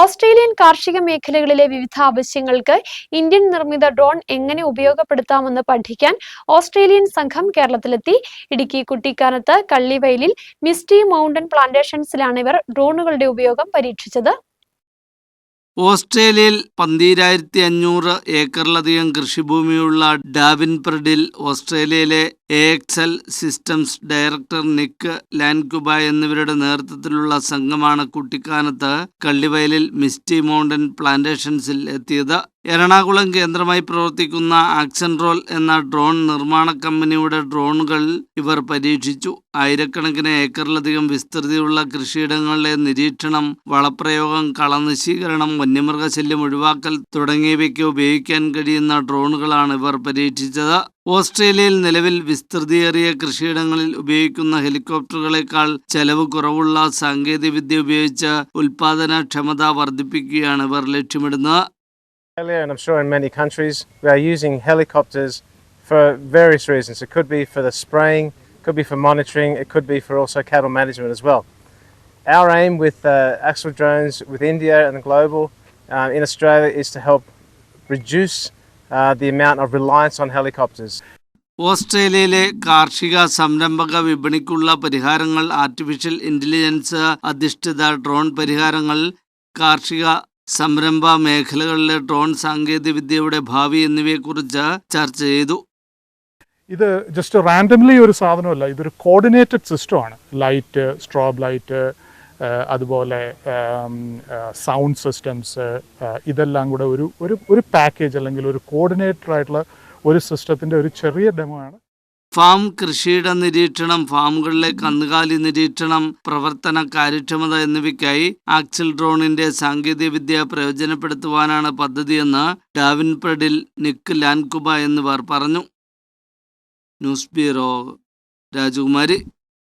Australian കാർഷിക മേഖലകളിലെ വിവിധ ആവശ്യങ്ങൾക്ക് ഇന്ത്യൻ നിർമ്മിത ഡ്രോൺ എങ്ങനെ ഉപയോഗപ്പെടുത്താമെന്ന് പഠിക്കാൻ ഓസ്ട്രേലിയൻ സംഘം കേരളത്തിലെത്തി. ഇടുക്കി കുട്ടിക്കാനത്ത് കള്ളിവയലിൽ മിസ്റ്റി മൗണ്ടൻ പ്ലാന്റേഷൻസിലാണ് ഇവർ ഡ്രോണുകളുടെ ഉപയോഗം പരീക്ഷിച്ചത്. ഓസ്ട്രേലിയയിൽ പന്തീരായിരത്തി അഞ്ഞൂറ് ഏക്കറിലധികം കൃഷിഭൂമിയുള്ള ഡാവിൻ പ്രഡിൽ ഓസ്ട്രേലിയയിലെ എക്സൽ സിസ്റ്റംസ് ഡയറക്ടർ നിക്ക് ലാൻകുബ എന്നിവരുടെ നേതൃത്വത്തിലുള്ള സംഘമാണ് കുട്ടിക്കാനത്ത് കള്ളിവയലിൽ മിസ്റ്റി മൗണ്ടൻ പ്ലാന്റേഷൻസിൽ എത്തിയത്. എറണാകുളം കേന്ദ്രമായി പ്രവർത്തിക്കുന്ന ആക്സൺ റോൾ എന്ന ഡ്രോൺ നിർമ്മാണ കമ്പനിയുടെ ഡ്രോണുകൾ ഇവർ പരീക്ഷിച്ചു. ആയിരക്കണക്കിന് ഏക്കറിലധികം വിസ്തൃതിയുള്ള കൃഷിയിടങ്ങളിലെ നിരീക്ഷണം വളപ്രയോഗം കളനശീകരണം വന്യമൃഗശല്യം ഒഴിവാക്കൽ തുടങ്ങിയവയ്ക്ക് ഉപയോഗിക്കാൻ കഴിയുന്ന ഡ്രോണുകളാണ് ഇവർ പരീക്ഷിച്ചത്. ഓസ്ട്രേലിയയിൽ നിലവിൽ വിസ്തൃതിയേറിയ കൃഷിയിടങ്ങളിൽ ഉപയോഗിക്കുന്ന ഹെലികോപ്റ്ററുകളെക്കാൾ ചെലവ് കുറവുള്ള സാങ്കേതികവിദ്യ ഉപയോഗിച്ച് ഉൽപാദനക്ഷമത വർദ്ധിപ്പിക്കുകയാണ് ഇവർ ലക്ഷ്യമിടുന്നത് and many countries, we are using helicopters for various reasons. It could be for the spraying, could be for monitoring, it could be for also cattle management as well. Our aim with uh, Axel drones with India and global uh, in Australia is to help reduce uh, the amount of reliance on helicopters. ഓസ്ട്രേലിയയിലെ കാർഷിക സംരംഭക വിപണിക്കുള്ള പരിഹാരങ്ങൾ artificial intelligence അധിഷ്ഠിത drone പരിഹാരങ്ങൾ കാർഷിക സംരംഭ മേഖലകളിലെ drone സാങ്കേതികവിദ്യയുടെ ഭാവി എന്നിവയെക്കുറിച്ച് ചർച്ച ചെയ്തു ഇത് ജസ്റ്റ് റാൻഡംലി ഒരു സാധനമല്ല ഇതൊരു കോർഡിനേറ്റഡ് സിസ്റ്റമാണ് ലൈറ്റ് സ്ട്രോബ് ലൈറ്റ് അതുപോലെ സൗണ്ട് സിസ്റ്റംസ് ഇതെല്ലാം കൂടെ ഒരു ഒരു ഒരു പാക്കേജ് അല്ലെങ്കിൽ ഒരു കോർഡിനേറ്റർ ആയിട്ടുള്ള ഒരു സിസ്റ്റത്തിന്റെ ഒരു ചെറിയ ഡെമോ ആണ്. ഫാം കൃഷിയുടെ നിരീക്ഷണം ഫാമുകളിലെ കന്നുകാലി നിരീക്ഷണം പ്രവർത്തന കാര്യക്ഷമത എന്നിവയ്ക്കായി ആക്സിൽ ഡ്രോണിന്റെ സാങ്കേതികവിദ്യ പ്രയോജനപ്പെടുത്തുവാനാണ് പദ്ധതിയെന്ന് ഡാവിൻപ്രഡിൽ നിക്ക് ലാൻകുബ എന്നിവർ പറഞ്ഞു. ന്യൂസ് ബ്യൂറോ രാജകുമാരി.